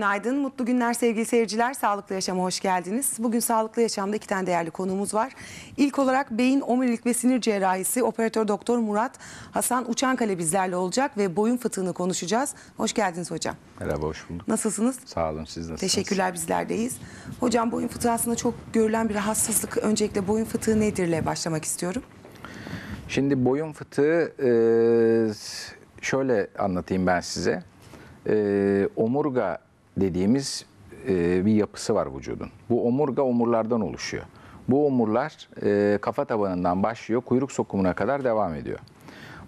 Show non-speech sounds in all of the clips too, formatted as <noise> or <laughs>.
Günaydın, mutlu günler sevgili seyirciler. Sağlıklı Yaşam'a hoş geldiniz. Bugün Sağlıklı Yaşam'da iki tane değerli konuğumuz var. İlk olarak beyin, omurilik ve sinir cerrahisi operatör doktor Murat Hasan Uçankale bizlerle olacak ve boyun fıtığını konuşacağız. Hoş geldiniz hocam. Merhaba, hoş bulduk. Nasılsınız? Sağ olun, siz nasılsınız? Teşekkürler bizlerdeyiz. Hocam boyun fıtığı aslında çok görülen bir rahatsızlık. Öncelikle boyun fıtığı nedirle başlamak istiyorum. Şimdi boyun fıtığı e, şöyle anlatayım ben size. E, omurga dediğimiz e, bir yapısı var vücudun. Bu omurga omurlardan oluşuyor. Bu omurlar e, kafa tabanından başlıyor, kuyruk sokumuna kadar devam ediyor.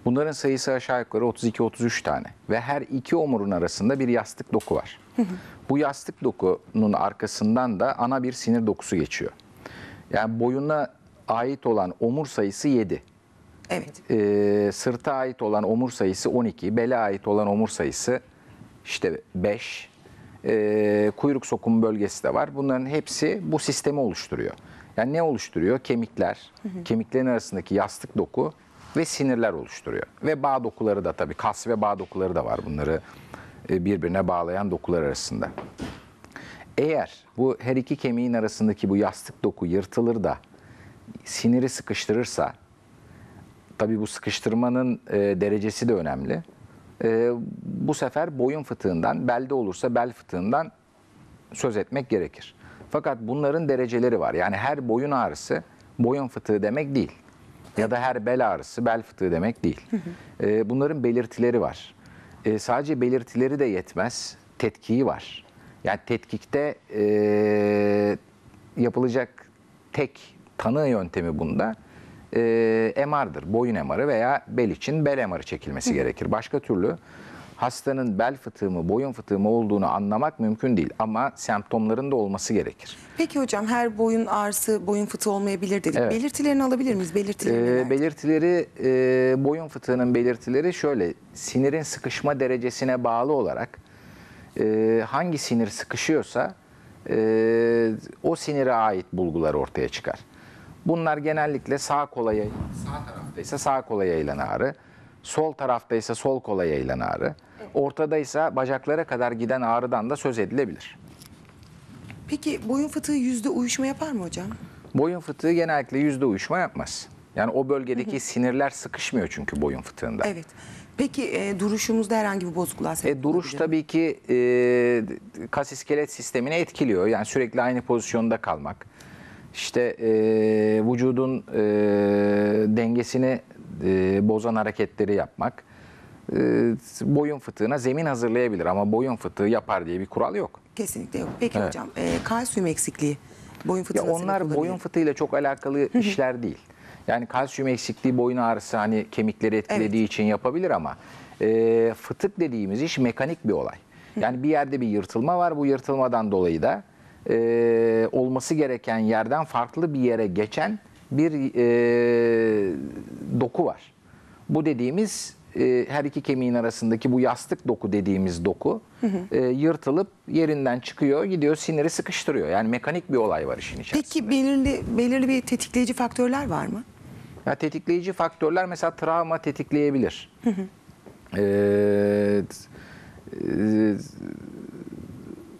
Bunların sayısı aşağı yukarı 32-33 tane ve her iki omurun arasında bir yastık doku var. <laughs> Bu yastık dokunun arkasından da ana bir sinir dokusu geçiyor. Yani boyuna ait olan omur sayısı 7. Evet. Ee, sırta ait olan omur sayısı 12, bele ait olan omur sayısı işte 5. Ee, kuyruk sokum bölgesi de var. Bunların hepsi bu sistemi oluşturuyor. Yani ne oluşturuyor? Kemikler, kemiklerin arasındaki yastık doku ve sinirler oluşturuyor. Ve bağ dokuları da tabii kas ve bağ dokuları da var bunları e, birbirine bağlayan dokular arasında. Eğer bu her iki kemiğin arasındaki bu yastık doku yırtılır da siniri sıkıştırırsa Tabii bu sıkıştırmanın e, derecesi de önemli. E, bu sefer boyun fıtığından, belde olursa bel fıtığından söz etmek gerekir. Fakat bunların dereceleri var. Yani her boyun ağrısı boyun fıtığı demek değil. Ya da her bel ağrısı bel fıtığı demek değil. E, bunların belirtileri var. E, sadece belirtileri de yetmez, tetkiği var. Yani tetkikte e, yapılacak tek tanı yöntemi bunda e, MR'dır. Boyun MR'ı veya bel için bel MR'ı çekilmesi gerekir. Başka türlü hastanın bel fıtığı mı, boyun fıtığı mı olduğunu anlamak mümkün değil. Ama semptomların da olması gerekir. Peki hocam her boyun ağrısı boyun fıtığı olmayabilir dedik. Evet. Belirtilerini alabilir miyiz? Belirtileri Ee, belirtileri, e, boyun fıtığının belirtileri şöyle. Sinirin sıkışma derecesine bağlı olarak e, hangi sinir sıkışıyorsa e, o sinire ait bulgular ortaya çıkar. Bunlar genellikle sağ kola yay- sağ taraftaysa sağ kola yayılan ağrı, sol taraftaysa sol kola yayılan ağrı, ortadaysa bacaklara kadar giden ağrıdan da söz edilebilir. Peki boyun fıtığı yüzde uyuşma yapar mı hocam? Boyun fıtığı genellikle yüzde uyuşma yapmaz. Yani o bölgedeki sinirler sıkışmıyor çünkü boyun fıtığında. Evet. Peki e, duruşumuzda herhangi bir bozukluğa sebep E, duruş olabilir tabii ki e, kas iskelet sistemini etkiliyor. Yani sürekli aynı pozisyonda kalmak. İşte e, vücudun e, dengesini e, bozan hareketleri yapmak. E, boyun fıtığına zemin hazırlayabilir ama boyun fıtığı yapar diye bir kural yok. Kesinlikle yok. Peki Evet. hocam e, kalsiyum eksikliği boyun fıtığına onlar boyun fıtığıyla çok alakalı işler değil. Yani kalsiyum eksikliği boyun ağrısı hani kemikleri etkilediği için yapabilir ama e, fıtık dediğimiz iş mekanik bir olay. Yani bir yerde bir yırtılma var. Bu yırtılmadan dolayı da e, olması gereken yerden farklı bir yere geçen bir e, doku var. Bu dediğimiz e, her iki kemiğin arasındaki bu yastık doku dediğimiz doku e, yırtılıp yerinden çıkıyor, gidiyor siniri sıkıştırıyor. Yani mekanik bir olay var işin içerisinde. Peki belirli belirli bir tetikleyici faktörler var mı? Ya tetikleyici faktörler mesela travma tetikleyebilir. Ee, e,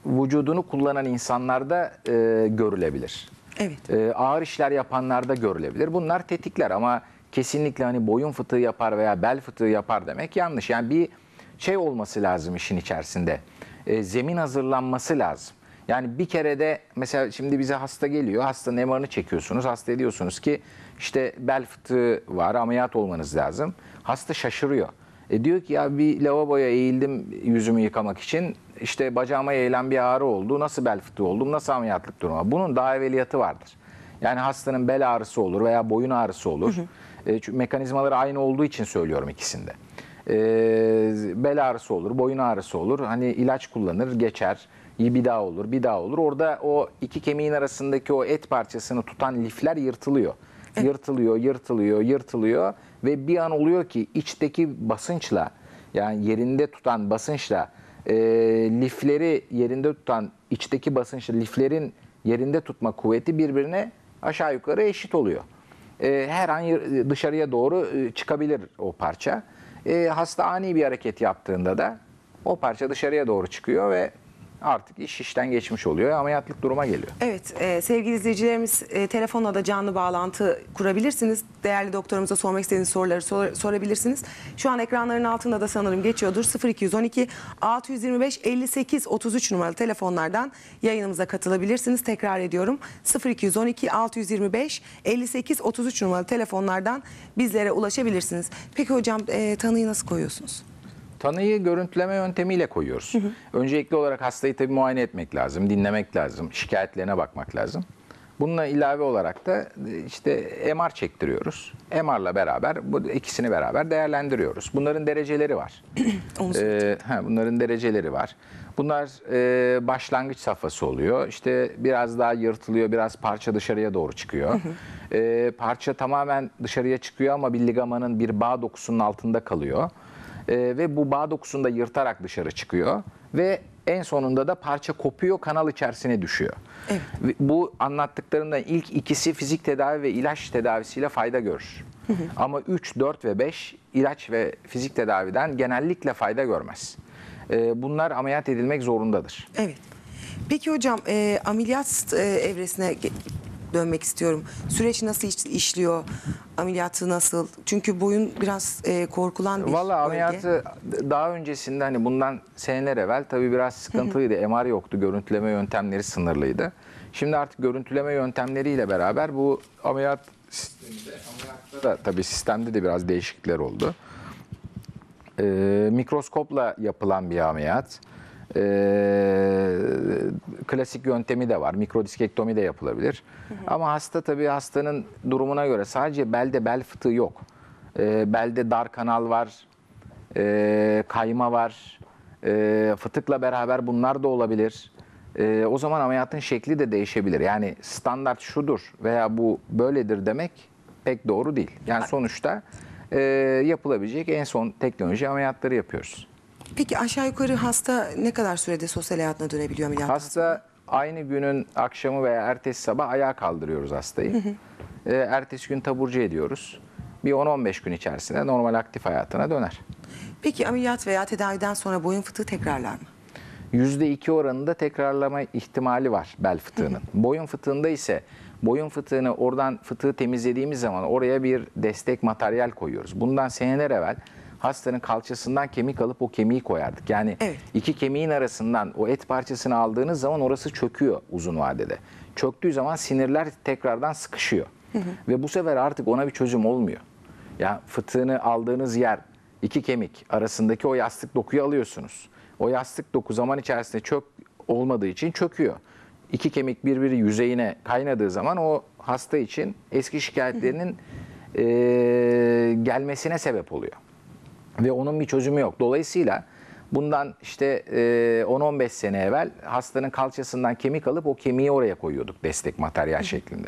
vücudunu kullanan insanlarda e, görülebilir. Evet. E, ağır işler yapanlarda görülebilir. Bunlar tetikler ama kesinlikle hani boyun fıtığı yapar veya bel fıtığı yapar demek yanlış. Yani bir şey olması lazım işin içerisinde. E, zemin hazırlanması lazım. Yani bir kere de mesela şimdi bize hasta geliyor. Hastanın MR'ını çekiyorsunuz. Hasta diyorsunuz ki işte bel fıtığı var ameliyat olmanız lazım. Hasta şaşırıyor. E diyor ki ya bir lavaboya eğildim yüzümü yıkamak için. İşte bacağıma yayılan bir ağrı oldu. Nasıl bel fıtığı oldum? Nasıl ameliyatlık durumu? Bunun daha evveliyatı vardır. Yani hastanın bel ağrısı olur veya boyun ağrısı olur. E, çünkü mekanizmaları aynı olduğu için söylüyorum ikisinde. E, bel ağrısı olur, boyun ağrısı olur. Hani ilaç kullanır, geçer. İyi bir daha olur, bir daha olur. Orada o iki kemiğin arasındaki o et parçasını tutan lifler yırtılıyor. Yırtılıyor, yırtılıyor, yırtılıyor ve bir an oluyor ki içteki basınçla yani yerinde tutan basınçla e, lifleri yerinde tutan içteki basınçla liflerin yerinde tutma kuvveti birbirine aşağı yukarı eşit oluyor. E, her an dışarıya doğru e, çıkabilir o parça. E, hasta ani bir hareket yaptığında da o parça dışarıya doğru çıkıyor ve artık iş işten geçmiş oluyor. Ameliyatlık duruma geliyor. Evet e, sevgili izleyicilerimiz e, telefonla da canlı bağlantı kurabilirsiniz. Değerli doktorumuza sormak istediğiniz soruları sor- sorabilirsiniz. Şu an ekranların altında da sanırım geçiyordur. 0212 625 58 33 numaralı telefonlardan yayınımıza katılabilirsiniz. Tekrar ediyorum 0212 625 58 33 numaralı telefonlardan bizlere ulaşabilirsiniz. Peki hocam e, tanıyı nasıl koyuyorsunuz? Tanıyı görüntüleme yöntemiyle koyuyoruz. Öncelikli olarak hastayı tabii muayene etmek lazım, dinlemek lazım, şikayetlerine bakmak lazım. Bununla ilave olarak da işte MR çektiriyoruz. MR'la beraber bu ikisini beraber değerlendiriyoruz. Bunların dereceleri var. <clears throat> Ee, ha, bunların dereceleri var. Bunlar e, başlangıç safhası oluyor. İşte biraz daha yırtılıyor, biraz parça dışarıya doğru çıkıyor. Ee, parça tamamen dışarıya çıkıyor ama bir ligamanın bir bağ dokusunun altında kalıyor. Ee, ve bu bağ dokusunu da yırtarak dışarı çıkıyor. Ve en sonunda da parça kopuyor, kanal içerisine düşüyor. Evet. Ve Bu anlattıklarımdan ilk ikisi fizik tedavi ve ilaç tedavisiyle fayda görür. Ama 3, 4 ve 5 ilaç ve fizik tedaviden genellikle fayda görmez. Ee, Bunlar ameliyat edilmek zorundadır. Evet. Peki hocam e, ameliyat e, evresine dönmek istiyorum. Süreç nasıl iş- işliyor? Ameliyatı nasıl? Çünkü boyun biraz e, korkulan bir Valla ameliyatı daha öncesinde hani bundan seneler evvel tabii biraz sıkıntılıydı. MR yoktu, görüntüleme yöntemleri sınırlıydı. Şimdi artık görüntüleme yöntemleriyle beraber bu ameliyat sisteminde, ameliyatta da tabii sistemde de biraz değişiklikler oldu. Ee, mikroskopla yapılan bir ameliyat. Ee, klasik yöntemi de var. Mikrodiskektomi de yapılabilir. Ama hasta tabii hastanın durumuna göre sadece belde bel fıtığı yok. Ee, belde dar kanal var, ee, kayma var, ee, fıtıkla beraber bunlar da olabilir. Ee, o zaman ameliyatın şekli de değişebilir. Yani standart şudur veya bu böyledir demek pek doğru değil. Yani sonuçta e, yapılabilecek en son teknoloji ameliyatları yapıyoruz. Peki aşağı yukarı hasta ne kadar sürede sosyal hayatına dönebiliyor ameliyat? Hasta aynı günün akşamı veya ertesi sabah ayağa kaldırıyoruz hastayı. E, ertesi gün taburcu ediyoruz. Bir 10-15 gün içerisinde normal aktif hayatına döner. Peki ameliyat veya tedaviden sonra boyun fıtığı tekrarlar mı? %2 oranında tekrarlama ihtimali var bel fıtığının. Boyun fıtığında ise boyun fıtığını oradan fıtığı temizlediğimiz zaman oraya bir destek materyal koyuyoruz. Bundan seneler evvel hastanın kalçasından kemik alıp o kemiği koyardık. Yani Evet. iki kemiğin arasından o et parçasını aldığınız zaman orası çöküyor uzun vadede. Çöktüğü zaman sinirler tekrardan sıkışıyor. Ve bu sefer artık ona bir çözüm olmuyor. Ya fıtığını aldığınız yer iki kemik arasındaki o yastık dokuyu alıyorsunuz. O yastık doku zaman içerisinde çök olmadığı için çöküyor. İki kemik birbiri yüzeyine kaynadığı zaman o hasta için eski şikayetlerinin eee, gelmesine sebep oluyor ve onun bir çözümü yok. Dolayısıyla bundan işte e, 10-15 sene evvel hastanın kalçasından kemik alıp o kemiği oraya koyuyorduk destek materyal şeklinde.